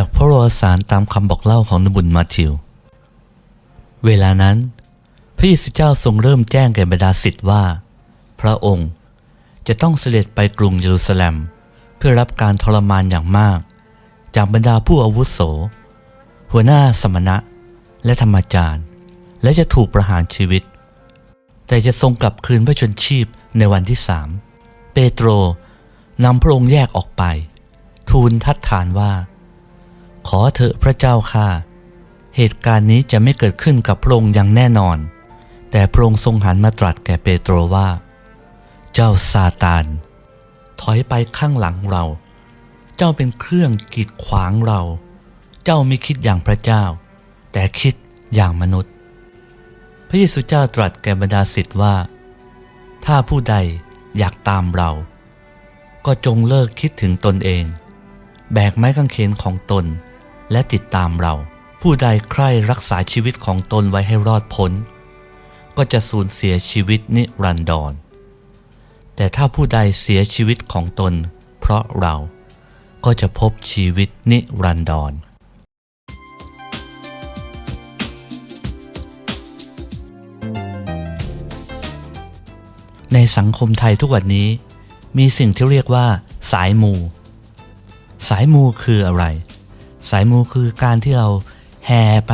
วสารตามคำบอกเล่าของนบุญมาธิว เวลานั้น พระเยซูเจ้าทรงเริ่มแจ้งแก่บรรดาศิษย์ว่า พระองค์จะต้องเสด็จไปกรุงเยรูซาเล็ม เพื่อรับการทรมานอย่างมาก จากบรรดาผู้อาวุโส หัวหน้าสมณะและธรรมจารย์ และจะถูกประหารชีวิต แต่จะทรงกลับคืนพระชนชีพในวันที่สามเปโตรนำพระองค์แยกออกไป ทูลทัดทานว่า ขอเถอะพระเจ้าค่ะ เหตุการณ์นี้จะไม่เกิดขึ้นกับพระองค์อย่างแน่นอน แต่พระองค์ทรงหันมาตรัสแก่เปโตรว่า เจ้าซาตานถอยไปข้างหลังเรา เจ้าเป็นเครื่องกีดขวางเรา เจ้าไม่คิดอย่างพระเจ้า แต่คิดอย่างมนุษย์ พระเยซูเจ้าตรัสแก่บรรดาศิษย์ว่า ถ้าผู้ใดอยากตามเรา ก็จงเลิกคิดถึงตนเอง แบกไม้กางเขนของตน และติดตามเรา ผู้ใดใคร่รักษาชีวิตของตนไว้ให้รอดพ้น ก็จะสูญเสียชีวิตนิรันดร แต่ถ้าผู้ใดเสียชีวิตของตน เพราะเราก็จะพบชีวิตนิรันดรในสังคมไทยทุกวันนี้ มีสิ่งที่เรียกว่า สายมู สายมูคืออะไร สายมูคือการที่เราแห่ไป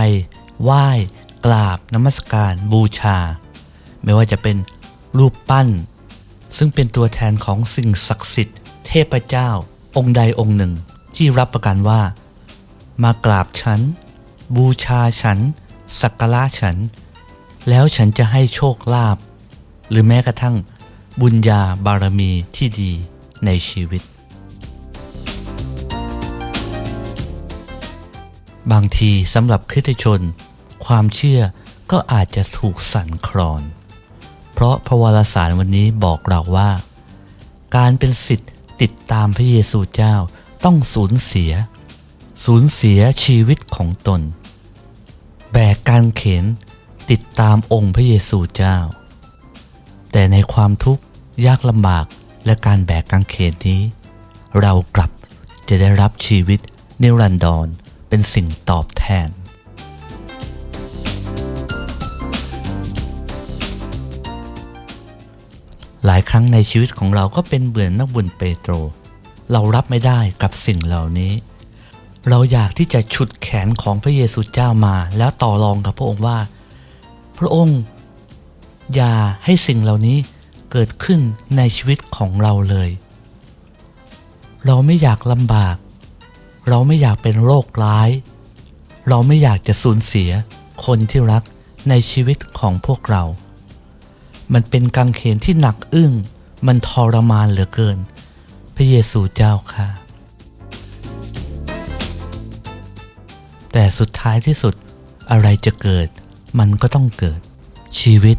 ไหว้กราบนมัสการบูชา ไม่ว่าจะเป็นรูปปั้น ซึ่งเป็นตัวแทนของสิ่งศักดิ์สิทธิ์ เทพเจ้า องค์ใดองค์หนึ่ง ที่รับประกันว่า มากราบฉัน บูชาฉัน สักการะฉัน แล้วฉันจะให้โชคลาภหรือแม้กระทั่งบุญญาบารมีที่ดีในชีวิต บางทีสำหรับคริสตชน ความเชื่อก็อาจจะถูกสั่นคลอน เพราะพระวรสารวันนี้บอกเราว่า การเป็นสิทธิ์ติดตามพระเยซูเจ้าต้องสูญเสีย สูญเสียชีวิตของตน แบกการเข็นติดตามองค์พระเยซูเจ้า แต่ในความทุกข์ยากลำบากและการแบกกางเขนนี้ เรากลับจะได้รับชีวิตนิรันดร เป็นสิ่งตอบแทน หลายครั้งในชีวิตของเราก็เป็นเหมือนนักบุญเปโตร เรารับไม่ได้กับสิ่งเหล่านี้ เราอยากที่จะฉุดแขนของพระเยซูเจ้ามา แล้วต่อรองกับพระองค์ว่า พระองค์อย่าให้สิ่งเหล่านี้เกิดขึ้นในชีวิตของเราเลย เราไม่อยากลำบาก เราไม่อยากเป็นโรคร้าย เราไม่อยากจะสูญเสียคนที่รักในชีวิตของพวกเรา มันเป็นกังเขนที่หนักอึ้ง มันทรมานเหลือเกิน พระเยซูเจ้าค่ะ แต่สุดท้ายที่สุดอะไรจะเกิด มันก็ต้องเกิด ชีวิต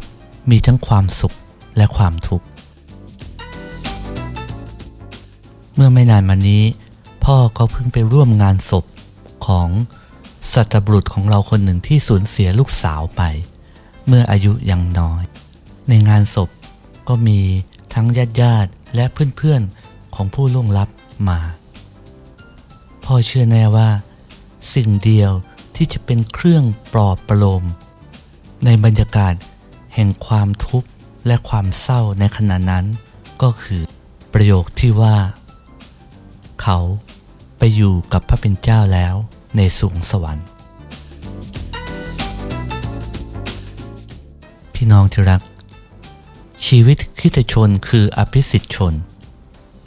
มีทั้งความสุขและความทุกข์ เมื่อไม่นานมานี้ พ่อก็เพิ่งไปร่วมงานศพของสัตบุรุษของเราคนหนึ่งที่สูญเสียลูกสาวไป เมื่ออายุยังน้อย ในงานศพก็มีทั้งญาติญาติและเพื่อนๆของผู้ล่วงลับมา พ่อเชื่อแน่ว่า สิ่งเดียวที่จะเป็นเครื่องปลอบประโลม ในบรรยากาศแห่งความทุกข์และความเศร้าในขณะนั้น ก็คือประโยคที่ว่า เขา อยู่กับพระเป็นเจ้าแล้วในสูงสวรรค์ พี่น้องที่รัก ชีวิตคริสตชนคืออภิสิทธิชน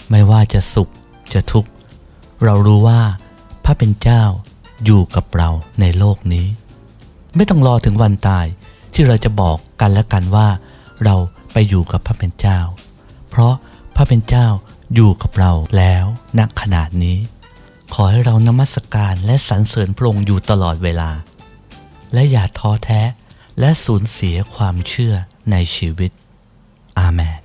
ไม่ว่าจะสุขจะทุกข์ เรารู้ว่าพระเป็นเจ้าอยู่กับเราในโลกนี้ ไม่ต้องรอถึงวันตายที่เราจะบอกกันและกันว่า เราไปอยู่กับพระเป็นเจ้า เพราะพระเป็นเจ้าอยู่กับเราแล้วณขนาดนี้ ขอให้เรานมัสการและสรรเสริญพระองค์อยู่ตลอดเวลา และอย่าท้อแท้และสูญเสียความเชื่อในชีวิต อาเมน